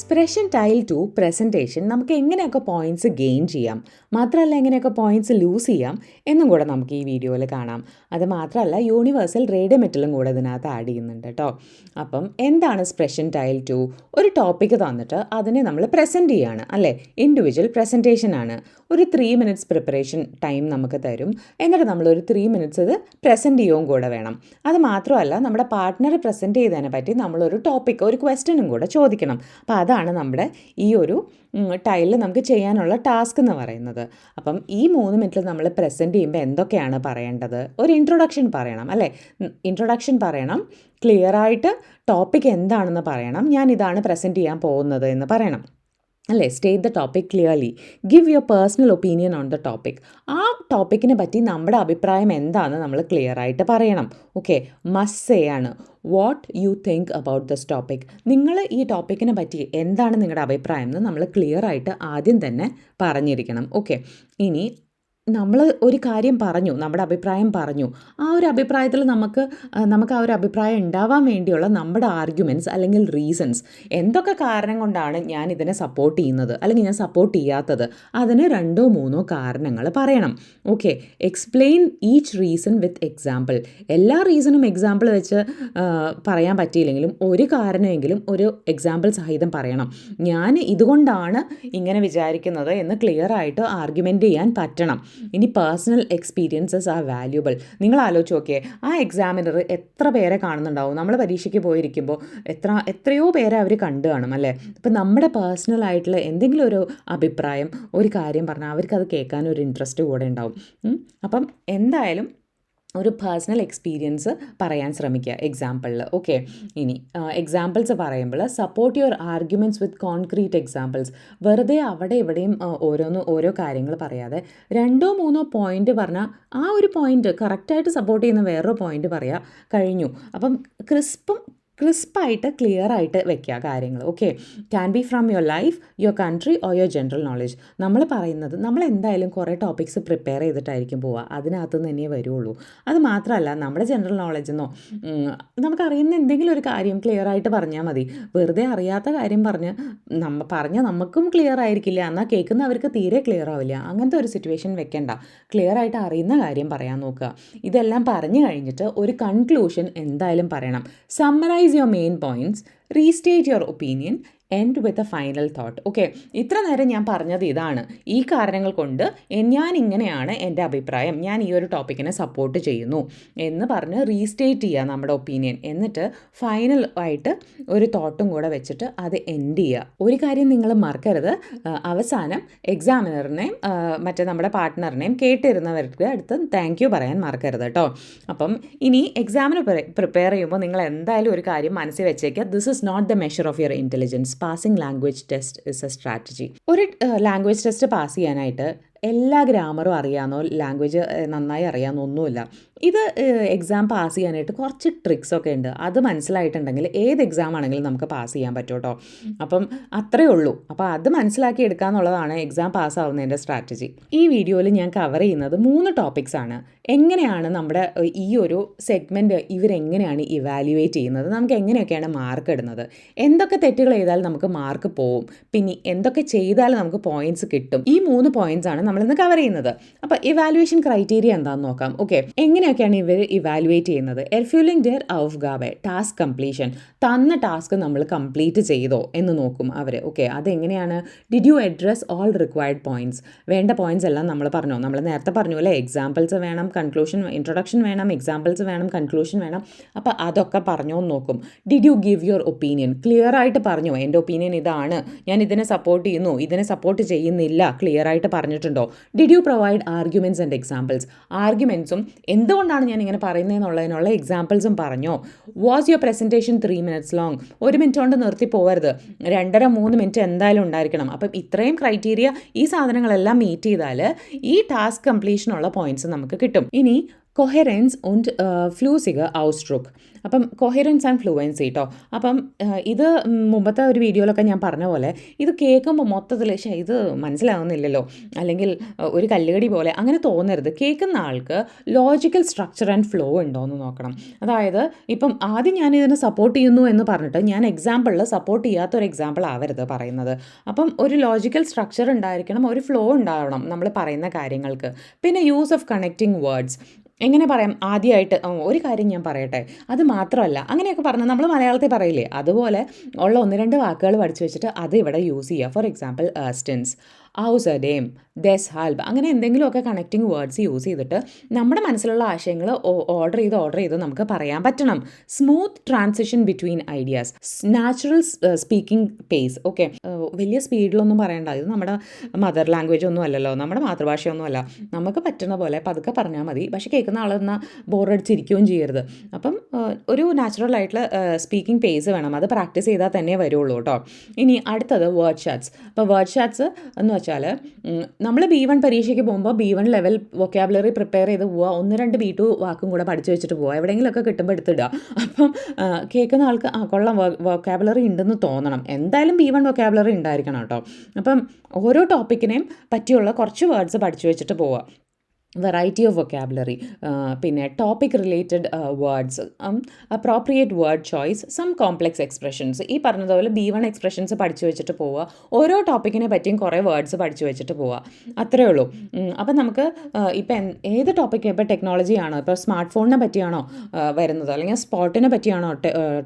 സ്പ്രെഷൻ tile to presentation നമുക്ക് എങ്ങനെയൊക്കെ points gain ചെയ്യാം? മാത്രമല്ല എങ്ങനെയൊക്കെ പോയിന്റ്സ് ലൂസ് ചെയ്യാം? എന്നും കൂടെ നമുക്ക് ഈ വീഡിയോയിൽ കാണാം. അത് മാത്രമല്ല യൂണിവേഴ്സൽ റേഡിയോമെറ്റലും കൂടെ ഇതിനകത്ത് ആഡ് ചെയ്യുന്നുണ്ട് കേട്ടോ അപ്പം എന്താണ് സ്പ്രഷൻ ടൈൽ ടു ഒരു ടോപ്പിക്ക് തന്നിട്ട് അതിനെ നമ്മൾ പ്രസന്റ് ചെയ്യാണ് അല്ലേ? ഇൻഡിവിജ്വൽ പ്രസന്റേഷൻ ആണ്. ഒരു ത്രീ മിനിറ്റ്സ് പ്രിപ്പറേഷൻ ടൈം നമുക്ക് തരും. എന്നിട്ട് നമ്മൾ ഒരു ത്രീ മിനിറ്റ്സ് ഇത് പ്രസന്റ് ചെയ്യുകയും കൂടെ വേണം. അത് മാത്രമല്ല നമ്മുടെ പാർട്ട്ണറെ പ്രസന്റ് ചെയ്തതിനെ പറ്റി നമ്മളൊരു ടോപ്പിക്ക് ഒരു ക്വസ്റ്റ്യനും കൂടെ ചോദിക്കണം. അപ്പോൾ അതാണ് നമ്മുടെ ഈ ഒരു ടൈലിൽ നമുക്ക് ചെയ്യാനുള്ള ടാസ്ക് എന്ന് പറയുന്നത്. അപ്പം ഈ മൂന്ന് മിനിറ്റിൽ നമ്മൾ പ്രസന്റ് ചെയ്യുമ്പോൾ എന്തൊക്കെയാണ് പറയേണ്ടത്? ഒരു ഇൻട്രൊഡക്ഷൻ പറയണം അല്ലേ? ഇൻട്രൊഡക്ഷൻ പറയണം. ക്ലിയറായിട്ട് ടോപ്പിക് എന്താണെന്ന് പറയണം. ഞാൻ ഇതാണ് പ്രസന്റ് ചെയ്യാൻ പോകുന്നത് എന്ന് പറയണം. അല്ലേ? State the topic clearly give your personal opinion on the topic ആ ടോപ്പിക്കിനെ പറ്റി നമ്മുടെ അഭിപ്രായം എന്താണെന്ന് നമ്മൾ ക്ലിയർ ആയിട്ട് പറയണം. ഓക്കെ മസ്സേ ആണ്. What you think about this topic നിങ്ങൾ ഈ ടോപ്പിക്കിനെ പറ്റി എന്താണ് നിങ്ങളുടെ അഭിപ്രായം എന്ന് നമ്മൾ ക്ലിയർ ആയിട്ട് ആദ്യം തന്നെ പറഞ്ഞിരിക്കണം. ഓക്കെ ഇനി നമ്മൾ ഒരു കാര്യം പറഞ്ഞു നമ്മുടെ അഭിപ്രായം പറഞ്ഞു. ആ ഒരു അഭിപ്രായത്തിൽ നമുക്ക് നമുക്ക് ആ ഒരു അഭിപ്രായം ഉണ്ടാവാൻ വേണ്ടിയുള്ള നമ്മുടെ ആർഗ്യുമെന്റ്സ് അല്ലെങ്കിൽ റീസൺസ് എന്തൊക്കെ കാരണം കൊണ്ടാണ് ഞാൻ ഇതിനെ സപ്പോർട്ട് ചെയ്യുന്നത്? അല്ലെങ്കിൽ ഞാൻ സപ്പോർട്ട് ചെയ്യാത്തത്? അതിന് രണ്ടോ മൂന്നോ കാരണങ്ങൾ പറയണം. Okay explain each reason with example എല്ലാ റീസണും എക്സാമ്പിൾ വെച്ച് പറയാൻ പറ്റിയില്ലെങ്കിലും ഒരു കാരണമെങ്കിലും ഒരു എക്സാമ്പിൾ സഹിതം പറയണം. ഞാൻ ഇതുകൊണ്ടാണ് ഇങ്ങനെ വിചാരിക്കുന്നത് എന്ന് ക്ലിയർ ആയിട്ട് ആർഗ്യുമെന്റ് ചെയ്യാൻ പറ്റണം. ഇനി പേഴ്സണൽ എക്സ്പീരിയൻസസ് ആർ വാല്യൂബിൾ നിങ്ങൾ ആലോചിച്ച് നോക്കിയേ ആ എക്സാമിനർ എത്ര പേരെ കാണുന്നുണ്ടാവും? നമ്മൾ പരീക്ഷയ്ക്ക് പോയിരിക്കുമ്പോൾ എത്ര എത്രയോ പേരെ അവർ കണ്ടു കാണും അല്ലേ? അപ്പം നമ്മുടെ പേഴ്സണൽ ആയിട്ടുള്ള എന്തെങ്കിലും ഒരു അഭിപ്രായം ഒരു കാര്യം പറഞ്ഞാൽ അവർക്കത് കേൾക്കാൻ ഒരു ഇൻട്രസ്റ്റ് കൂടെ ഉണ്ടാവും. അപ്പം എന്തായാലും ഒരു പേഴ്സണൽ എക്സ്പീരിയൻസ് പറയാൻ ശ്രമിക്കുക. എക്സാമ്പിളിൽ ഓക്കെ ഇനി എക്സാമ്പിൾസ് പറയുമ്പോൾ support your arguments with concrete examples വെറുതെ അവിടെ ഇവിടെയും ഓരോന്ന് ഓരോ കാര്യങ്ങൾ പറയാതെ രണ്ടോ മൂന്നോ പോയിന്റ് പറഞ്ഞാൽ ആ ഒരു പോയിന്റ് കറക്റ്റായിട്ട് സപ്പോർട്ട് ചെയ്യുന്ന വേറൊരു പോയിന്റ് പറയാം. കഴിഞ്ഞു. അപ്പം ക്രിസ്പും ക്രിസ്പായിട്ട് ക്ലിയർ ആയിട്ട് വെക്കുക കാര്യങ്ങൾ okay can be from your life your country or your general knowledge നമ്മൾ പറയുന്നത് നമ്മൾ എന്തായാലും കുറേ ടോപ്പിക്സ് പ്രിപ്പയർ ചെയ്തിട്ടായിരിക്കും പോവുക അതിനകത്ത് തന്നെ വരുള്ളൂ. അത് മാത്രമല്ല നമ്മുടെ ജനറൽ നോളജ് എന്നോ നമുക്കറിയുന്ന എന്തെങ്കിലും ഒരു കാര്യം ക്ലിയർ ആയിട്ട് പറഞ്ഞാൽ മതി. വെറുതെ അറിയാത്ത കാര്യം പറഞ്ഞ് നമ്മ പറഞ്ഞാൽ നമുക്കും ക്ലിയർ ആയിരിക്കില്ല. എന്നാൽ കേൾക്കുന്നവർക്ക് തീരെ ക്ലിയർ ആവില്ല. അങ്ങനത്തെ ഒരു സിറ്റുവേഷൻ വെക്കേണ്ട. ക്ലിയർ ആയിട്ട് അറിയുന്ന കാര്യം പറയാൻ നോക്കുക ഇതെല്ലാം പറഞ്ഞു കഴിഞ്ഞിട്ട് ഒരു കൺക്ലൂഷൻ എന്തായാലും പറയണം. Summarise summarise your main points restate your opinion end with a final thought okay ഇത്ര നേരം ഞാൻ പറഞ്ഞത് ഇതാണ്. ഈ കാരണങ്ങൾ കൊണ്ട് ഞാൻ ഇങ്ങനെയാണ് എന്റെ അഭിപ്രായം. ഞാൻ ഈ ഒരു ടോപ്പിക്കിനെ സപ്പോർട്ട് ചെയ്യുന്നു എന്ന് പറഞ്ഞ് റീസ്റ്റേറ്റ് ചെയ്യുക നമ്മുടെ ഒപ്പീനിയൻ എന്നിട്ട് ഫൈനൽ ആയിട്ട് ഒരു തോട്ടും കൂടെ വെച്ചിട്ട് അത് എൻഡ് ചെയ്യുക ഒരു കാര്യം നിങ്ങൾ മറക്കരുത്. അവസാനം എക്സാമിനറിനെയും മറ്റേ നമ്മുടെ പാർട്ട്ണറിനെയും കേട്ടിരുന്നവർക്ക് അടുത്ത് താങ്ക് യു പറയാൻ മറക്കരുത് കേട്ടോ അപ്പം ഇനി എക്സാമിന് പ്രിപ്പയർ ചെയ്യുമ്പോൾ നിങ്ങൾ എന്തായാലും ഒരു കാര്യം മനസ്സിൽ വെച്ചേക്കുക this is not the measure of your intelligence passing language test is a strategy ഒരു ലാംഗ്വേജ് ടെസ്റ്റ് പാസ് ചെയ്യാനായിട്ട് എല്ലാ ഗ്രാമറും അറിയാമെന്നോ ലാംഗ്വേജ് നന്നായി അറിയാമെന്നോ ഒന്നുമില്ല. ഇത് എക്സാം പാസ് ചെയ്യാനായിട്ട് കുറച്ച് ട്രിക്സൊക്കെ ഉണ്ട്. അത് മനസ്സിലായിട്ടുണ്ടെങ്കിൽ ഏത് എക്സാം ആണെങ്കിലും നമുക്ക് പാസ് ചെയ്യാൻ പറ്റും കേട്ടോ. അപ്പം അത്രയേ ഉള്ളൂ. അപ്പോൾ അത് മനസ്സിലാക്കി എടുക്കുക എന്നുള്ളതാണ് എക്സാം പാസ്സാവുന്നതിന്റെ സ്ട്രാറ്റജി ഈ വീഡിയോയിൽ ഞാൻ കവർ ചെയ്യുന്നത് മൂന്ന് ടോപ്പിക്സ് ആണ്. എങ്ങനെയാണ് നമ്മുടെ ഈ ഒരു സെഗ്മെന്റ് ഇവരെങ്ങനെയാണ് ഇവാലുവേറ്റ് ചെയ്യുന്നത്? നമുക്ക് എങ്ങനെയൊക്കെയാണ് മാർക്ക് ഇടുന്നത്? എന്തൊക്കെ തെറ്റുകൾ ചെയ്താൽ നമുക്ക് മാർക്ക് പോവും? പിന്നെ എന്തൊക്കെ ചെയ്താൽ നമുക്ക് പോയിന്റ്സ് കിട്ടും? ഈ മൂന്ന് പോയിന്റ്സ് ആണ് നമ്മളിന്ന് കവർ ചെയ്യുന്നത്. അപ്പോൾ ഇവാലുവേഷൻ ക്രൈറ്റീരിയ എന്താണെന്ന് നോക്കാം. ഓക്കെ എങ്ങനെയൊക്കെയാണ് ഇവർ ഇവാലുവേറ്റ് ചെയ്യുന്നത്? എർഫ്യൂലിംഗ് ഡെയർ ഔഫ് ഗാബെ ടാസ്ക് കംപ്ലീഷൻ തന്ന ടാസ്ക് നമ്മൾ കംപ്ലീറ്റ് ചെയ്തോ എന്ന് നോക്കും അവർ ഓക്കെ അതെങ്ങനെയാണ്? Did you address all required points വേണ്ട പോയിന്റ്സ് എല്ലാം നമ്മൾ പറഞ്ഞു? നമ്മൾ നേരത്തെ പറഞ്ഞു അല്ലേ എക്സാമ്പിൾസ് വേണം. കൺക്ലൂഷൻ ഇൻട്രൊഡക്ഷൻ വേണം എക്സാമ്പിൾസ് വേണം കൺക്ലൂഷൻ വേണം. അപ്പോൾ അതൊക്കെ പറഞ്ഞോ എന്ന് നോക്കും. Did you give your opinion clear ആയിട്ട് പറഞ്ഞു? എന്റെ ഒപ്പീനിയൻ ഇതാണ്. ഞാൻ ഇതിനെ സപ്പോർട്ട് ചെയ്യുന്നു. ഇതിനെ സപ്പോർട്ട് ചെയ്യുന്നില്ല. ക്ലിയർ ആയിട്ട് പറഞ്ഞിട്ടുണ്ടോ? Did you provide arguments and examples ആർഗ്യുമെന്റ്സും എന്തുകൊണ്ടാണ് ഞാൻ ഇങ്ങനെ പറയുന്നതെന്നുള്ളതിനുള്ള എക്സാമ്പിൾസും പറഞ്ഞോ? Was your presentation three minutes long ഒരു മിനിറ്റ് കൊണ്ട് നിർത്തി പോകരുത് രണ്ടര മൂന്ന് മിനിറ്റ് എന്തായാലും ഉണ്ടായിരിക്കണം. അപ്പം ഇത്രയും ക്രൈറ്റീരിയ ഈ സാധനങ്ങളെല്ലാം മീറ്റ് ചെയ്താൽ ഈ ടാസ്ക് കംപ്ലീഷനുള്ള പോയിന്റ്സ് നമുക്ക് കിട്ടും. ഇനി കൊഹറൻസ് ഉണ്ട് ഫ്ലൂസിക ഔസ്ട്രുക്ക് അപ്പം കൊഹറൻസ് ആൻഡ് ഫ്ലുവൻസി കേട്ടോ അപ്പം ഇത് മുമ്പത്തെ ഒരു വീഡിയോയിലൊക്കെ ഞാൻ പറഞ്ഞ പോലെ ഇത് കേൾക്കുമ്പോൾ മൊത്തത്തിൽ പക്ഷേ ഇത് മനസ്സിലാവുന്നില്ലല്ലോ. അല്ലെങ്കിൽ ഒരു കല്ലുകടി പോലെ അങ്ങനെ തോന്നരുത്. കേൾക്കുന്ന ആൾക്ക് ലോജിക്കൽ സ്ട്രക്ചർ ആൻഡ് ഫ്ലോ ഉണ്ടോ എന്ന് നോക്കണം. അതായത് ഇപ്പം ആദ്യം ഞാൻ ഇതിനെ സപ്പോർട്ട് ചെയ്യുന്നു എന്ന് പറഞ്ഞിട്ട് ഞാൻ എക്സാമ്പിളിൽ സപ്പോർട്ട് ചെയ്യാത്ത ഒരു എക്സാമ്പിൾ ആവരുത് പറയുന്നത്. അപ്പം ഒരു ലോജിക്കൽ സ്ട്രക്ചർ ഉണ്ടായിരിക്കണം ഒരു ഫ്ലോ ഉണ്ടാവണം നമ്മൾ പറയുന്ന കാര്യങ്ങൾക്ക്. പിന്നെ യൂസ് ഓഫ് കണക്റ്റിംഗ് വേർഡ്സ് എങ്ങനെ പറയാം? ആദ്യമായിട്ട് ഒരു കാര്യം ഞാൻ പറയട്ടെ. അത് മാത്രമല്ല അങ്ങനെയൊക്കെ പറഞ്ഞാൽ നമ്മൾ മലയാളത്തിൽ പറയില്ലേ? അതുപോലെ ഉള്ള ഒന്ന് രണ്ട് വാക്കുകൾ പഠിച്ചു വെച്ചിട്ട് അത് ഇവിടെ യൂസ് ചെയ്യുക ഫോർ എക്സാമ്പിൾ സ്റ്റെൻസ് ഔസ് എ ഡേം ദെസ് ഹാൽബ് അങ്ങനെ എന്തെങ്കിലുമൊക്കെ കണക്റ്റിംഗ് വേർഡ്സ് യൂസ് ചെയ്തിട്ട് നമ്മുടെ മനസ്സിലുള്ള ആശയങ്ങൾ ഓർഡർ ചെയ്ത് ഓർഡർ ചെയ്ത് നമുക്ക് പറയാൻ പറ്റണം. Smooth transition between ideas natural speaking pace okay വലിയ സ്പീഡിലൊന്നും പറയണ്ട. ഇത് നമ്മുടെ മദർ ലാംഗ്വേജ് ഒന്നും അല്ലല്ലോ. നമ്മുടെ മാതൃഭാഷയൊന്നും അല്ല. നമുക്ക് പറ്റുന്ന പോലെ പതുക്കെ പറഞ്ഞാൽ മതി. പക്ഷേ കേൾക്കുന്ന ആളെന്നാൽ ബോറടിച്ചിരിക്കുകയും ചെയ്യരുത്. അപ്പം ഒരു നാച്ചുറൽ ആയിട്ടുള്ള സ്പീക്കിംഗ് പേസ് വേണം. അത് പ്രാക്ടീസ് ചെയ്താൽ തന്നെ വരുള്ളൂ കേട്ടോ. ഇനി അടുത്തത് വേർഡ് ഷാറ്റ്സ് അപ്പോൾ വേർഡ് ഷാറ്റ്സ് എന്ന് വെച്ചാൽ നമ്മൾ ബി വൺ പരീക്ഷയ്ക്ക് പോകുമ്പോൾ B one level vocabulary prepare ചെയ്ത് പോവുക ഒന്ന് രണ്ട് ബി ടു വാക്കും കൂടെ പഠിച്ചു വെച്ചിട്ട് പോവുക എവിടെയെങ്കിലുമൊക്കെ കിട്ടുമ്പോൾ എടുത്തിടുക അപ്പം കേൾക്കുന്ന ആൾക്ക് ആ കൊള്ളാം വൊക്കാബുലറി ഉണ്ടെന്ന് തോന്നണം. എന്തായാലും ബി വൺ വൊക്കാബുലറി ഉണ്ടായിരിക്കണം കേട്ടോ. അപ്പം ഓരോ ടോപ്പിക്കിനെയും പറ്റിയുള്ള കുറച്ച് വേർഡ്സ് പഠിച്ചു വെച്ചിട്ട് പോവുക വെറൈറ്റി ഓഫ് വൊക്കാബുലറി പിന്നെ topic related words appropriate word choice some complex expressions ഈ പറഞ്ഞതുപോലെ ബി വൺ എക്സ്പ്രഷൻസ് പഠിച്ചു വെച്ചിട്ട് പോവുക. ഓരോ ടോപ്പിക്കിനെ പറ്റിയും കുറേ വേർഡ്സ് പഠിച്ചു വെച്ചിട്ട് പോവുക. അത്രേ ഉള്ളൂ. അപ്പം നമുക്ക് ഇപ്പം ഏത് ടോപ്പിക്ക് ഇപ്പോൾ ടെക്നോളജിയാണോ ഇപ്പോൾ സ്മാർട്ട് ഫോണിനെ പറ്റിയാണോ വരുന്നത്? അല്ലെങ്കിൽ സ്പോട്ടിനെ പറ്റിയാണോ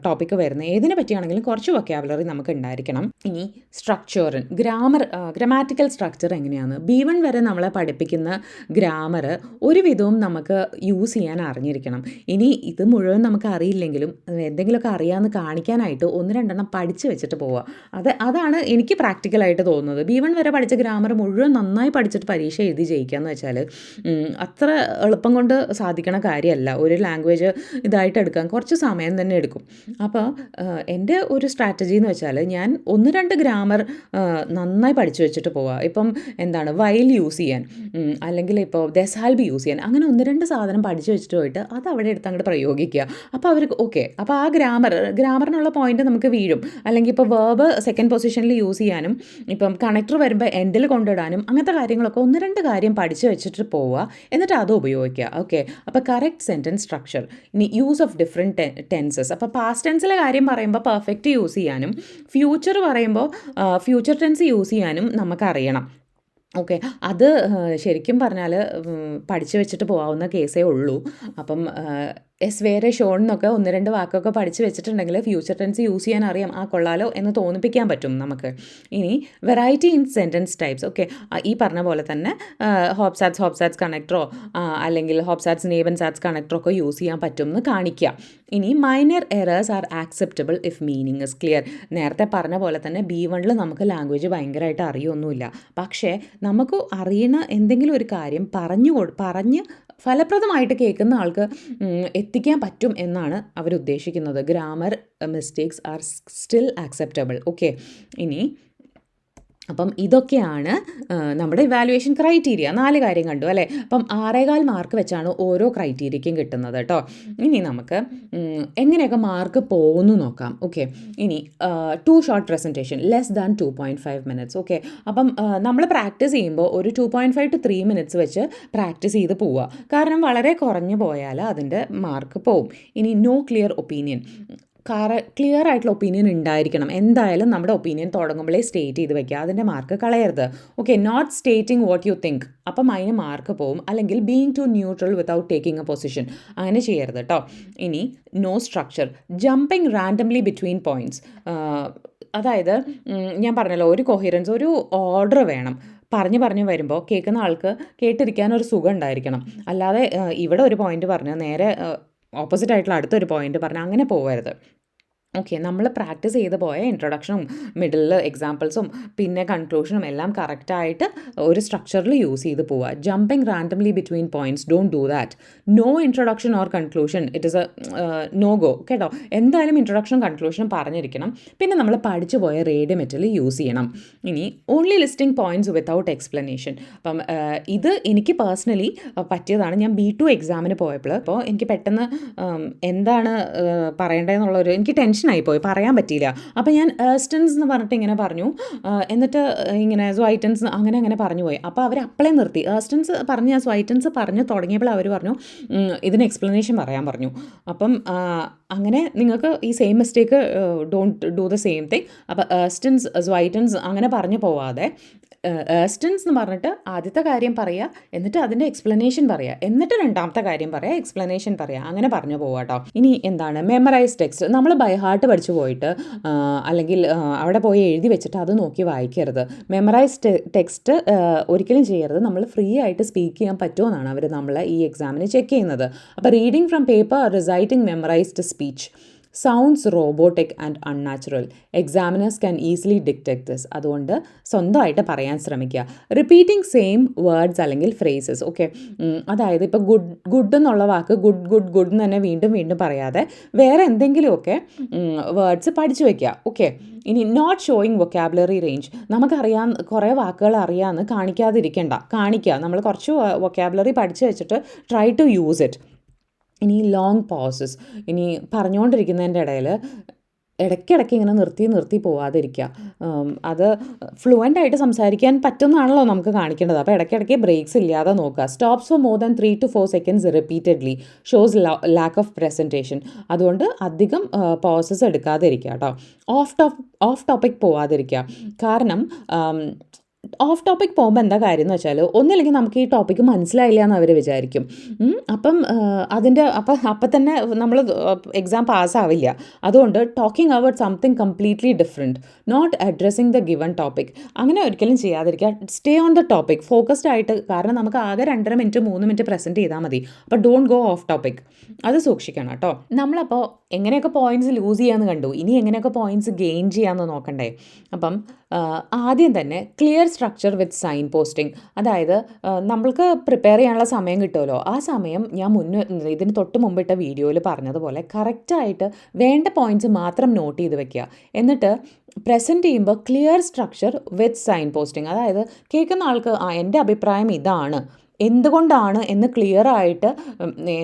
ടോപ്പിക്ക് വരുന്നത്? ഏതിനെ പറ്റിയാണെങ്കിലും കുറച്ച് വൊക്കാബുലറി നമുക്ക് ഉണ്ടായിരിക്കണം. ഇനി സ്ട്രക്ചറിൻ ഗ്രാമർ ഗ്രാമാറ്റിക്കൽ സ്ട്രക്ചർ എങ്ങനെയാണ്? ബി വൺ വരെ നമ്മളെ പഠിപ്പിക്കുന്ന ഗ്രാമർ ഒരുവിധവും നമുക്ക് യൂസ് ചെയ്യാൻ അറിഞ്ഞിരിക്കണം. ഇനി ഇത് മുഴുവൻ നമുക്ക് അറിയില്ലെങ്കിലും എന്തെങ്കിലുമൊക്കെ അറിയാമെന്ന് കാണിക്കാനായിട്ട് ഒന്ന് രണ്ടെണ്ണം പഠിച്ച് വെച്ചിട്ട് പോവുക. അത് അതാണ് എനിക്ക് പ്രാക്ടിക്കലായിട്ട് തോന്നുന്നത്. ബി വൺ വരെ പഠിച്ച ഗ്രാമർ മുഴുവൻ നന്നായി പഠിച്ചിട്ട് പരീക്ഷ എഴുതി ജയിക്കുക എന്ന് വെച്ചാൽ അത്ര എളുപ്പം കൊണ്ട് സാധിക്കണ കാര്യമല്ല. ഒരു ലാംഗ്വേജ് ഇതായിട്ട് എടുക്കാൻ കുറച്ച് സമയം തന്നെ എടുക്കും. അപ്പോൾ എന്റെ ഒരു സ്ട്രാറ്റജി എന്ന് വെച്ചാൽ ഞാൻ ഒന്ന് രണ്ട് ഗ്രാമർ നന്നായി പഠിച്ചു വെച്ചിട്ട് പോവുക. ഇപ്പം എന്താണ്? വയൽ യൂസ് ചെയ്യാൻ. അല്ലെങ്കിൽ ഇപ്പോൾ ദസാൽബി യൂസ് ചെയ്യാൻ. അങ്ങനെ ഒന്ന് രണ്ട് സാധനം പഠിച്ചു വെച്ചിട്ട് പോയിട്ട് അത് അവിടെ എടുത്ത് അങ്ങോട്ട് പ്രയോഗിക്കുക. അപ്പോൾ അവർക്ക് ഓക്കെ അപ്പോൾ ആ ഗ്രാമർ ഗ്രാമറിനുള്ള പോയിന്റ് നമുക്ക് വീഴും. അല്ലെങ്കിൽ ഇപ്പോൾ വേർബ് സെക്കൻഡ് പൊസിഷനിൽ യൂസ് ചെയ്യാനും ഇപ്പം കണക്ടർ വരുമ്പോൾ എൻഡിൽ കൊണ്ടിടാനും അങ്ങനത്തെ കാര്യങ്ങളൊക്കെ ഒന്ന് രണ്ട് കാര്യം പഠിച്ചു വെച്ചിട്ട് പോവുക. എന്നിട്ട് അത് ഉപയോഗിക്കുക. ഓക്കെ അപ്പോൾ കറക്റ്റ് സെന്റൻസ് സ്ട്രക്ചർ ഇനി യൂസ് ഓഫ് ഡിഫറെന്റ് ടെൻസസ് അപ്പോൾ പാസ്റ്റ് ടെൻസിലെ കാര്യം പറയുമ്പോൾ പെർഫെക്റ്റ് യൂസ് ചെയ്യാനും ഫ്യൂച്ചർ പറയുമ്പോൾ ഫ്യൂച്ചർ ടെൻസ് യൂസ് ചെയ്യാനും നമുക്കറിയണം ഓക്കെ. അത് ശരിക്കും പറഞ്ഞാൽ പഠിച്ചു വെച്ചിട്ട് പോകാവുന്ന കേസേ ഉള്ളൂ. അപ്പം എസ് വേറെ ഷോൺ എന്നൊക്കെ ഒന്ന് രണ്ട് വാക്കൊക്കെ പഠിച്ച് വെച്ചിട്ടുണ്ടെങ്കിൽ ഫ്യൂച്ചർ ടെൻസ് യൂസ് ചെയ്യാൻ അറിയാം. ആ കൊള്ളാലോ എന്ന് തോന്നിപ്പിക്കാൻ പറ്റും നമുക്ക്. ഇനി variety in sentence types okay ഈ പറഞ്ഞ പോലെ തന്നെ ഹോപ്സാറ്റ്സ് ഹോപ്സാറ്റ്സ് കണക്ടറോ അല്ലെങ്കിൽ ഹോപ്സാറ്റ്സ് നേബൻ സാറ്റ്സ് കണക്ടറോ ഒക്കെ യൂസ് ചെയ്യാൻ പറ്റും എന്ന് കാണിക്കുക ഇനി minor errors are acceptable if meaning is clear നേരത്തെ പറഞ്ഞ പോലെ തന്നെ ബി വണ്ണിൽ നമുക്ക് ലാംഗ്വേജ് ഭയങ്കരമായിട്ട് അറിയൊന്നുമില്ല. പക്ഷേ നമുക്ക് അറിയണ എന്തെങ്കിലും ഒരു കാര്യം പറഞ്ഞു പറഞ്ഞ് ഫലപ്രദമായിട്ട് കേൾക്കുന്ന ആൾക്ക് എത്തിക്കാൻ പറ്റും എന്നാണ് അവരുദ്ദേശിക്കുന്നത്. Grammar mistakes are still acceptable okay ഇനി അപ്പം ഇതൊക്കെയാണ് നമ്മുടെ ഇവാലുവേഷൻ ക്രൈറ്റീരിയ നാല് കാര്യം കണ്ടു അല്ലേ? അപ്പം ആറേകാൽ മാർക്ക് വെച്ചാണ് ഓരോ ക്രൈറ്റീരിയയ്ക്കും കിട്ടുന്നത് കേട്ടോ. ഇനി നമുക്ക് എങ്ങനെയൊക്കെ മാർക്ക് പോകുന്നു നോക്കാം. ഓക്കെ ഇനി too short presentation less than two point five minutes okay അപ്പം നമ്മൾ പ്രാക്ടീസ് ചെയ്യുമ്പോൾ ഒരു two point five two three minutes വെച്ച് പ്രാക്ടീസ് ചെയ്ത് പോവുക. കാരണം വളരെ കുറഞ്ഞു പോയാൽ അതിന്റെ മാർക്ക് പോവും ഇനി നോ ക്ലിയർ ഒപ്പീനിയൻ കാറ ക്ലിയർ ആയിട്ടുള്ള ഒപ്പീനിയൻ ഉണ്ടായിരിക്കണം. എന്തായാലും നമ്മുടെ ഒപ്പീനിയൻ തുടങ്ങുമ്പോഴേ സ്റ്റേറ്റ് ചെയ്ത് വെക്കുക. അതിന്റെ മാർക്ക് കളയരുത്. Okay not stating what you think അപ്പം അതിന് മാർക്ക് പോവും. അല്ലെങ്കിൽ being too neutral without taking a position അങ്ങനെ ചെയ്യരുത് കേട്ടോ ഇനി no structure jumping randomly between points അതായത് ഞാൻ പറഞ്ഞല്ലോ ഒരു കൊഹിറൻസ് ഒരു ഓർഡർ വേണം. പറഞ്ഞു പറഞ്ഞു വരുമ്പോൾ കേൾക്കുന്ന ആൾക്ക് കേട്ടിരിക്കാൻ ഒരു സുഖം ഉണ്ടായിരിക്കണം. അല്ലാതെ ഇവിടെ ഒരു പോയിന്റ് പറഞ്ഞ് നേരെ ഓപ്പോസിറ്റ് ആയിട്ടുള്ള അടുത്തൊരു പോയിന്റ് പറഞ്ഞ് അങ്ങനെ പോകരുത് ഓക്കെ നമ്മൾ പ്രാക്ടീസ് ചെയ്ത് പോയ ഇൻട്രൊഡക്ഷനും മിഡിലിൽ എക്സാമ്പിൾസും പിന്നെ കൺക്ലൂഷനും എല്ലാം കറക്റ്റായിട്ട് ഒരു സ്ട്രക്ചറിൽ യൂസ് ചെയ്ത് പോവുക jumping randomly between points don't do that no introduction or conclusion it is a no go കേട്ടോ? എന്തായാലും ഇൻട്രൊഡക്ഷനും കൺക്ലൂഷനും പറഞ്ഞിരിക്കണം. പിന്നെ നമ്മൾ പഠിച്ചു പോയ റേഡിയോ മെറ്റൽ യൂസ് ചെയ്യണം. ഇനി only listing points without explanation അപ്പം uh, ഇത് എനിക്ക് പേഴ്സണലി പറ്റിയതാണ്. ഞാൻ ബി ടു എക്സാമിന് പോയപ്പോൾ അപ്പോൾ എനിക്ക് പെട്ടെന്ന് എന്താണ് uh, പറയേണ്ടതെന്നുള്ളൊരു എനിക്ക് ടെൻഷനായി പോയി പറയാൻ പറ്റിയില്ല. അപ്പോൾ ഞാൻ ഏസ്റ്റൻസ് എന്ന് പറഞ്ഞിട്ട് ഇങ്ങനെ പറഞ്ഞു. എന്നിട്ട് ഇങ്ങനെ സ്വൈറ്റൻസ് അങ്ങനെ അങ്ങനെ പറഞ്ഞു പോയി. അപ്പോൾ അവർ അപ്പളേ നിർത്തി. ഏസ്റ്റൻസ് പറഞ്ഞ് ഞാൻ സ്വൈറ്റൻസ് പറഞ്ഞ് തുടങ്ങിയപ്പോൾ അവർ പറഞ്ഞു ഇതിന് എക്സ്പ്ലനേഷൻ പറയാൻ പറഞ്ഞു. അപ്പം അങ്ങനെ നിങ്ങൾക്ക് ഈ same mistake don't do the same thing അപ്പോൾ ഏസ്റ്റൻസ് സ്വൈറ്റൻസ് അങ്ങനെ പറഞ്ഞു പോവാതെ ഏസ്റ്റൻസ് എന്ന് പറഞ്ഞിട്ട് ആദ്യത്തെ കാര്യം പറയുക എന്നിട്ട് അതിന്റെ എക്സ്പ്ലനേഷൻ പറയുക എന്നിട്ട് രണ്ടാമത്തെ കാര്യം പറയുക എക്സ്പ്ലനേഷൻ പറയുക അങ്ങനെ പറഞ്ഞു പോവാട്ടോ ഇനി എന്താണ്? മെമ്മറൈസ് ടെക്സ്റ്റ് നമ്മൾ ബൈ ഹാർട്ട് പഠിച്ചു പോയിട്ട് അല്ലെങ്കിൽ അവിടെ പോയി എഴുതി വെച്ചിട്ട് അത് നോക്കി വായിക്കരുത്. മെമ്മറൈസ് ടെക്സ്റ്റ് ഒരിക്കലും ചെയ്യരുത്. നമ്മൾ ഫ്രീ ആയിട്ട് സ്പീക്ക് ചെയ്യാൻ പറ്റുമെന്നാണ് അവർ നമ്മളെ ഈ എക്സാമിന് ചെക്ക് ചെയ്യുന്നത്. അപ്പോൾ reading from paper reciting memorised speech sounds robotic and unnatural examiners can easily detect this അതുകൊണ്ട് സ്വന്തമായിട്ട് പറയാൻ ശ്രമിക്കുക. റിപ്പീറ്റിംഗ് സെയിം വേർഡ്സ് അല്ലെങ്കിൽ ഫ്രേസസ് ഓക്കെ അതായത് ഇപ്പോൾ ഗുഡ് ഗുഡ് എന്നുള്ള വാക്ക് ഗുഡ് ഗുഡ് ഗുഡ് എന്ന് തന്നെ വീണ്ടും വീണ്ടും പറയാതെ വേറെ എന്തെങ്കിലുമൊക്കെ വേർഡ്സ് പഠിച്ചു വയ്ക്കുക ഓക്കെ ഇനി നോട്ട് ഷോയിങ് വൊക്കാബുലറി റേഞ്ച് നമുക്കറിയാൻ കുറേ വാക്കുകൾ അറിയാമെന്ന് കാണിക്കാതിരിക്കേണ്ട. കാണിക്കുക. നമ്മൾ കുറച്ച് വൊക്കാബുലറി പഠിച്ചു വെച്ചിട്ട് ട്രൈ ടു യൂസ് ഇറ്റ് ഇനി ലോങ് പോസസ് ഇനി പറഞ്ഞുകൊണ്ടിരിക്കുന്നതിന്റെ ഇടയിൽ ഇടയ്ക്കിടയ്ക്ക് ഇങ്ങനെ നിർത്തി നിർത്തി പോവാതിരിക്കുക. അത് ഫ്ലുവന്റ് ആയിട്ട് സംസാരിക്കാൻ പറ്റുന്നതാണല്ലോ നമുക്ക് കാണിക്കേണ്ടത്. അപ്പോൾ ഇടയ്ക്കിടയ്ക്ക് ബ്രേക്സ് ഇല്ലാതെ നോക്കുക. Stops for more than three to four seconds repeatedly shows lack of presentation അതുകൊണ്ട് അധികം പോസസ് എടുക്കാതിരിക്കുക കേട്ടോ. ഓഫ് ടോപ്പ് ഓഫ് ടോപ്പിക് പോവാതിരിക്കുക. കാരണം ഓഫ് ടോപ്പിക് പോകുമ്പോൾ എന്താ കാര്യം എന്ന് വെച്ചാൽ ഒന്നില്ലെങ്കിൽ നമുക്ക് ഈ ടോപ്പിക്ക് മനസ്സിലായില്ല എന്ന് അവർ വിചാരിക്കും. അപ്പം അതിന്റെ അപ്പം അപ്പം തന്നെ നമ്മൾ എക്സാം പാസ്സാവില്ല അതുകൊണ്ട് talking about something completely different not addressing the given topic അങ്ങനെ ഒരിക്കലും ചെയ്യാതിരിക്കുക. Stay on the topic focused ആയിട്ട് കാരണം നമുക്ക് ആകെ രണ്ടര മിനിറ്റ് മൂന്ന് മിനിറ്റ് പ്രസന്റ് ചെയ്താൽ മതി. അപ്പോൾ ഡോണ്ട് ഗോ ഓഫ് ടോപ്പിക് അത് സൂക്ഷിക്കണം കേട്ടോ. നമ്മളപ്പോൾ എങ്ങനെയൊക്കെ പോയിന്റ്സ് ലൂസ് ചെയ്യാമെന്ന് കണ്ടു. ഇനി എങ്ങനെയൊക്കെ പോയിന്റ്സ് ഗെയിൻ ചെയ്യാമെന്ന് നോക്കണ്ടേ. അപ്പം ആദ്യം തന്നെ clear structure with signposting അതായത് നമ്മൾക്ക് പ്രിപ്പയർ ചെയ്യാനുള്ള സമയം കിട്ടുമല്ലോ. ആ സമയം ഞാൻ മുന്നേ ഇതിന് തൊട്ട് മുമ്പിട്ട വീഡിയോയിൽ പറഞ്ഞതുപോലെ കറക്റ്റായിട്ട് വേണ്ട പോയിന്റ്സ് മാത്രം നോട്ട് ചെയ്ത് വെക്കുക. എന്നിട്ട് പ്രസന്റ് ചെയ്യുമ്പോൾ clear structure with signposting അതായത് കേൾക്കുന്ന ആൾക്ക് ആ എന്റെ അഭിപ്രായം ഇതാണ്. എന്തുകൊണ്ടാണ് എന്ന് ക്ലിയർ ആയിട്ട്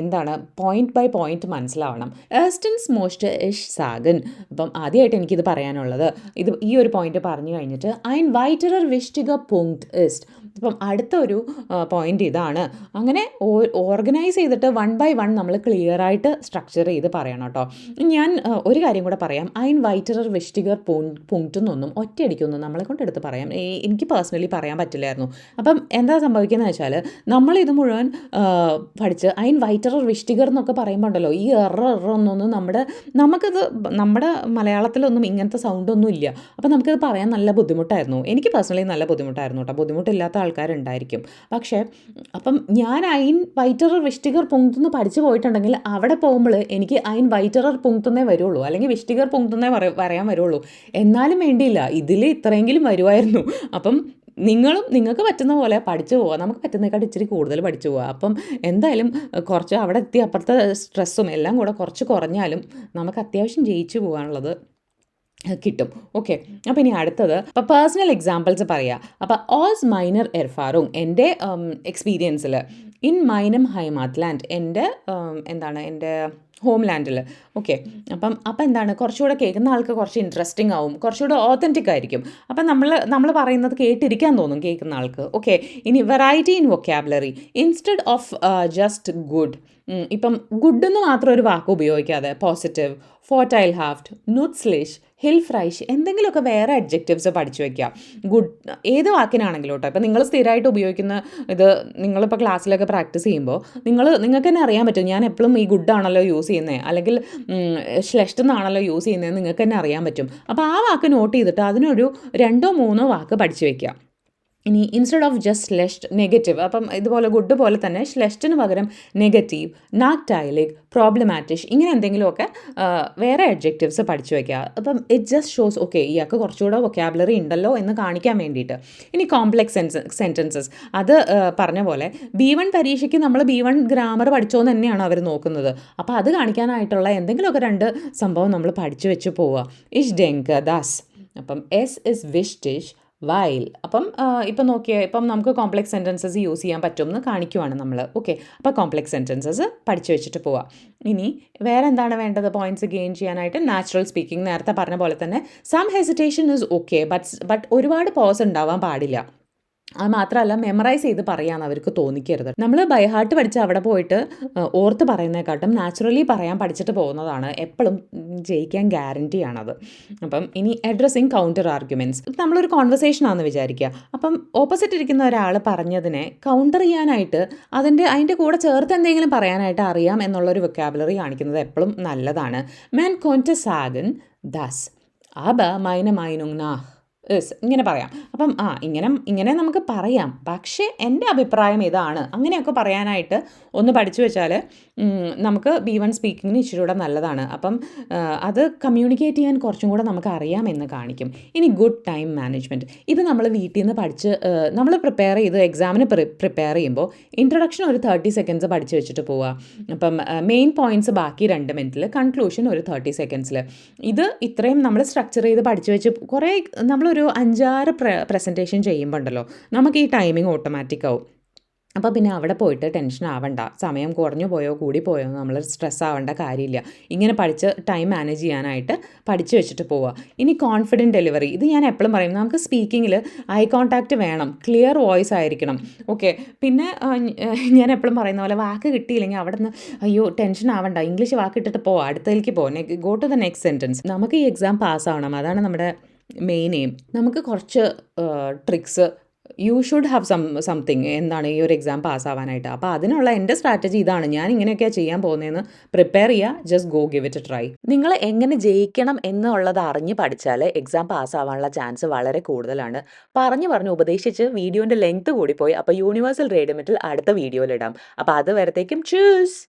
എന്താണ് പോയിന്റ് ബൈ പോയിന്റ് മനസ്സിലാവണം. ഏസ്റ്റൻസ് മോസ്റ്റ് ഇഷ് സാഗൻ അപ്പം ആദ്യമായിട്ട് എനിക്കിത് പറയാനുള്ളത്. ഇത് ഈ ഒരു പോയിന്റ് പറഞ്ഞു കഴിഞ്ഞിട്ട് ഐൻ വൈറ്ററർ വിഷ്ടിക പോങ്ക്ട് ഇസ്റ്റ് ഇപ്പം അടുത്ത ഒരു പോയിന്റ് ഇതാണ്. അങ്ങനെ ഓർഗനൈസ് ചെയ്തിട്ട് വൺ ബൈ വൺ നമ്മൾ ക്ലിയർ ആയിട്ട് സ്ട്രക്ചർ ചെയ്ത് പറയണം കേട്ടോ ഞാൻ ഒരു കാര്യം കൂടെ പറയാം. ഐൻ വൈറ്ററർ വിഷ്ടികർ പോങ്ക്ട് എന്നൊന്നും ഒറ്റയടിക്കൊന്നും നമ്മളെ കൊണ്ട് എടുത്ത് പറയാം എനിക്ക് പേഴ്സണലി പറയാൻ പറ്റില്ലായിരുന്നു. അപ്പം എന്താ സംഭവിക്കുന്നത് വെച്ചാൽ നമ്മളിത് മുഴുവൻ പഠിച്ച് അയിൻ വൈറ്ററർ വിഷ്ടികർ എന്നൊക്കെ പറയുമ്പോൾ ഉണ്ടല്ലോ ഈ എറർ എറ ഒന്നൊന്നും നമ്മുടെ നമുക്കത് നമ്മുടെ മലയാളത്തിലൊന്നും ഇങ്ങനത്തെ സൗണ്ടൊന്നും ഇല്ല. അപ്പം നമുക്കത് പറയാൻ നല്ല ബുദ്ധിമുട്ടായിരുന്നു. എനിക്ക് പേഴ്സണലി നല്ല ബുദ്ധിമുട്ടായിരുന്നു കേട്ടോ ബുദ്ധിമുട്ടില്ലാത്ത ആൾക്കാരുണ്ടായിരിക്കും. പക്ഷേ അപ്പം ഞാൻ അയിൻ വൈറ്ററർ വിഷ്ടികർ പൊങ്ങുന്നു പഠിച്ചു പോയിട്ടുണ്ടെങ്കിൽ അവിടെ പോകുമ്പോൾ എനിക്ക് അയിൻ വൈറ്ററർ പൊങ്ങുന്നേ വരുള്ളൂ. അല്ലെങ്കിൽ വിഷ്ടികർ പൊങ്ങുന്നേ പറയാൻ വരുള്ളൂ. എന്നാലും വേണ്ടിയില്ല. ഇതിൽ ഇത്രയെങ്കിലും വരുമായിരുന്നു അപ്പം നിങ്ങളും നിങ്ങൾക്ക് പറ്റുന്ന പോലെ പഠിച്ചു പോവുക നമുക്ക് പറ്റുന്നേക്കാൾ ഇച്ചിരി കൂടുതൽ പഠിച്ചു പോവുക അപ്പം എന്തായാലും കുറച്ച് അവിടെ എത്തി അപ്പുറത്തെ സ്ട്രെസ്സും എല്ലാം കൂടെ കുറച്ച് കുറഞ്ഞാലും നമുക്ക് അത്യാവശ്യം ജയിച്ചു പോകാനുള്ളത് കിട്ടും. ഓക്കെ. അപ്പോൾ ഇനി അടുത്തത് അപ്പോൾ പേഴ്സണൽ എക്സാമ്പിൾസ് പറയാം. അപ്പോൾ ഓസ് മൈനർ എർഫാറും എന്റെ എക്സ്പീരിയൻസിൽ ഇൻ മൈനം ഹൈമാത്ലാൻഡ് എന്റെ എന്താണ് എന്റെ ഹോം ലാൻഡിൽ ഓക്കെ അപ്പം അപ്പം എന്താണ്? കുറച്ചുകൂടെ കേൾക്കുന്ന ആൾക്ക് കുറച്ച് ഇൻട്രസ്റ്റിംഗ് ആവും. കുറച്ചുകൂടെ ഓത്തന്റിക് ആയിരിക്കും. അപ്പം നമ്മൾ നമ്മൾ പറയുന്നത് കേട്ടിരിക്കാൻ തോന്നും കേൾക്കുന്ന ആൾക്ക്. ഓക്കെ. ഇനി variety in vocabulary instead of just good ഇപ്പം ഗുഡ് എന്ന് മാത്രം ഒരു വാക്ക് ഉപയോഗിക്കാതെ പോസിറ്റീവ് ഫോർട്ടൈൽ ഹാഫ്റ്റ് നുട്സ്ലിഷ് ഹിൽ ഫ്രൈഷ് എന്തെങ്കിലുമൊക്കെ വേറെ അഡ്ജക്റ്റീവ്സ് പഠിച്ചു വയ്ക്കുക ഗുഡ് ഏത് വാക്കിനാണെങ്കിലും കേട്ടോ. ഇപ്പം നിങ്ങൾ സ്ഥിരമായിട്ട് ഉപയോഗിക്കുന്ന ഇത് നിങ്ങളിപ്പോൾ ക്ലാസ്സിലൊക്കെ പ്രാക്ടീസ് ചെയ്യുമ്പോൾ നിങ്ങൾ നിങ്ങൾക്ക് തന്നെ അറിയാൻ പറ്റും ഞാൻ എപ്പോഴും ഈ ഗുഡ് ആണല്ലോ യൂസ് ചെയ്യുന്നത് അല്ലെങ്കിൽ ശ്ലെഷ്ട് എന്നാണല്ലോ യൂസ് ചെയ്യുന്നത് നിങ്ങൾക്ക് തന്നെ അറിയാൻ പറ്റും. അപ്പോൾ ആ വാക്ക് നോട്ട് ചെയ്തിട്ട് അതിനൊരു രണ്ടോ മൂന്നോ വാക്ക് പഠിച്ചു വയ്ക്കുക ഇനി ഇൻസ്റ്റെഡ് ഓഫ് ജസ്റ്റ് സ്ലെഷ്ഡ് നെഗറ്റീവ് അപ്പം ഇതുപോലെ ഗുഡ് പോലെ തന്നെ സ്ലെഷ്ടിന് പകരം നെഗറ്റീവ് നാക്ടൈലിക് പ്രോബ്ലമാറ്റിഷ് ഇങ്ങനെ എന്തെങ്കിലുമൊക്കെ വേറെ അഡ്ജക്റ്റീവ്സ് പഠിച്ചു വയ്ക്കുക അപ്പം ഇറ്റ് ജസ്റ്റ് ഷോസ് ഓക്കെ ഇയാൾക്ക് കുറച്ചുകൂടെ വൊക്കാബുലറി ഉണ്ടല്ലോ എന്ന് കാണിക്കാൻ വേണ്ടിയിട്ട്. ഇനി കോംപ്ലെക്സ് സെന്റൻസസ് അത് പറഞ്ഞ പോലെ ബി വൺ പരീക്ഷയ്ക്ക് നമ്മൾ ബി വൺ ഗ്രാമർ പഠിച്ചോ എന്ന് തന്നെയാണ് അവർ നോക്കുന്നത്. അപ്പോൾ അത് കാണിക്കാനായിട്ടുള്ള എന്തെങ്കിലുമൊക്കെ രണ്ട് സംഭവം നമ്മൾ പഠിച്ചു വെച്ച് പോവുക. ഇഷ് ഡെങ്ക് ദാസ്. അപ്പം എസ് ഇസ് വിഷ് ഡിഷ് വൈൽ അപ്പം ഇപ്പം നോക്കിയാൽ ഇപ്പം നമുക്ക് കോംപ്ലക്സ് സെന്റൻസസ് യൂസ് ചെയ്യാൻ പറ്റുമെന്ന് കാണിക്കുവാണ് നമ്മൾ ഓക്കെ അപ്പോൾ കോംപ്ലക്സ് സെന്റൻസസ് പഠിച്ചു വെച്ചിട്ട് പോവാം. ഇനി വേറെ എന്താണ് വേണ്ടത്? പോയിന്റ്സ് ഗെയിൻ ചെയ്യാനായിട്ട് നാച്ചുറൽ സ്പീക്കിംഗ് നേരത്തെ പറഞ്ഞ പോലെ തന്നെ some hesitation is okay but but ഒരുപാട് പോസ് ഉണ്ടാവാൻ പാടില്ല. അത് മാത്രമല്ല മെമ്മറൈസ് ചെയ്ത് പറയാമെന്ന് അവർക്ക് തോന്നിക്കരുത്. നമ്മൾ ബൈഹാർട്ട് പഠിച്ച് അവിടെ പോയിട്ട് ഓർത്ത് പറയുന്നതിനെക്കാട്ടും നാച്ചുറലി പറയാൻ പഠിച്ചിട്ട് പോകുന്നതാണ് എപ്പോഴും ജയിക്കാൻ ഗ്യാരണ്ടി ആണത്. അപ്പം ഇനി അഡ്രസ്സിങ് കൗണ്ടർ ആർഗ്യുമെന്റ്സ് നമ്മളൊരു കോൺവെർസേഷൻ ആണെന്ന് വിചാരിക്കുക അപ്പം ഓപ്പോസിറ്റ് ഇരിക്കുന്ന ഒരാൾ പറഞ്ഞതിനെ കൗണ്ടർ ചെയ്യാനായിട്ട് അതിന്റെ അതിന്റെ കൂടെ ചേർത്ത് എന്തെങ്കിലും പറയാനായിട്ട് അറിയാം എന്നുള്ളൊരു വൊക്കാബുലറി കാണിക്കുന്നത് എപ്പോഴും നല്ലതാണ്. മാൻ കോന്റ സാഗൻ ദാസ്. അബ മൈന മൈനുങ് നാ യെസ് ഇങ്ങനെ പറയാം. അപ്പം ആ ഇങ്ങനെ ഇങ്ങനെ നമുക്ക് പറയാം. പക്ഷേ എന്റെ അഭിപ്രായം ഇതാണ്. അങ്ങനെയൊക്കെ പറയാനായിട്ട് ഒന്ന് പഠിച്ചു വെച്ചാൽ നമുക്ക് ബി വൺ സ്പീക്കിങ്ങിന് ഇച്ചിരി കൂടെ നല്ലതാണ്. അപ്പം അത് കമ്മ്യൂണിക്കേറ്റ് ചെയ്യാൻ കുറച്ചും കൂടെ നമുക്ക് അറിയാമെന്ന് കാണിക്കും. ഇനി ഗുഡ് ടൈം മാനേജ്മെന്റ്. ഇത് നമ്മൾ വീട്ടിൽ നിന്ന് പഠിച്ച് നമ്മൾ പ്രിപ്പയർ ചെയ്ത് എക്സാമിന് പ്രിപ്പയർ ചെയ്യുമ്പോൾ ഇൻട്രൊഡക്ഷൻ ഒരു തേർട്ടി സെക്കൻഡ്സ് പഠിച്ച് വെച്ചിട്ട് പോവുക. അപ്പം മെയിൻ പോയിന്റ്സ് ബാക്കി രണ്ട് മിനിറ്റിൽ കൺക്ലൂഷൻ ഒരു തേർട്ടി സെക്കൻഡ്സിൽ ഇത് ഇത്രയും നമ്മൾ സ്ട്രക്ചർ ചെയ്ത് പഠിച്ചു വെച്ച് കുറേ നമ്മളൊരു അഞ്ചാറ് പ്ര പ്രസന്റേഷൻ ചെയ്യുമ്പോൾ ഉണ്ടല്ലോ നമുക്ക് ഈ ടൈമിംഗ് ഓട്ടോമാറ്റിക് ആവും. അപ്പോൾ പിന്നെ അവിടെ പോയിട്ട് ടെൻഷൻ ആവണ്ട. സമയം കുറഞ്ഞു പോയോ കൂടി പോയോ നമ്മൾ സ്ട്രെസ് ആവേണ്ട കാര്യമില്ല. ഇങ്ങനെ പഠിച്ച് ടൈം മാനേജ് ചെയ്യാനായിട്ട് പഠിച്ചു വെച്ചിട്ട് പോവുക ഇനി കോൺഫിഡന്റ് ഡെലിവറി ഇത് ഞാൻ എപ്പോഴും പറയും നമുക്ക് സ്പീക്കിങ്ങിൽ ഐ കോൺടാക്റ്റ് വേണം. ക്ലിയർ വോയിസ് ആയിരിക്കണം. ഓക്കെ പിന്നെ ഞാൻ എപ്പോഴും പറയുന്ന പോലെ വാക്ക് കിട്ടിയില്ലെങ്കിൽ അവിടെ നിന്ന് അയ്യോ ടെൻഷൻ ആവണ്ട. ഇംഗ്ലീഷ് വാക്ക് ഇട്ടിട്ട് പോവാം അടുത്തതിലേക്ക് പോകും go to the next sentence നമുക്ക് ഈ എക്സാം പാസ്സാവണം അതാണ് നമ്മുടെ മെയിൻ എയിം നമുക്ക് കുറച്ച് tricks you should have some something എന്താണ് ഈ ഒരു എക്സാം പാസ്സാവാനായിട്ട് അപ്പോൾ അതിനുള്ള എന്റെ സ്ട്രാറ്റജി ഇതാണ്. ഞാൻ ഇങ്ങനെയൊക്കെയാണ് ചെയ്യാൻ പോകുന്നതെന്ന് പ്രിപ്പയർ ചെയ്യുക just go give it try നിങ്ങൾ എങ്ങനെ ജയിക്കണം എന്നുള്ളത് അറിഞ്ഞ് പഠിച്ചാൽ എക്സാം പാസ്സാവാനുള്ള ചാൻസ് വളരെ കൂടുതലാണ്. പറഞ്ഞു പറഞ്ഞു ഉപദേശിച്ച് വീഡിയോന്റെ ലെങ്ത് കൂടിപ്പോയി. അപ്പോൾ യൂണിവേഴ്സൽ റേഡിമെറ്റിൽ അടുത്ത വീഡിയോയിലിടാം അപ്പോൾ അത് വരത്തേക്കും. ചൂസ്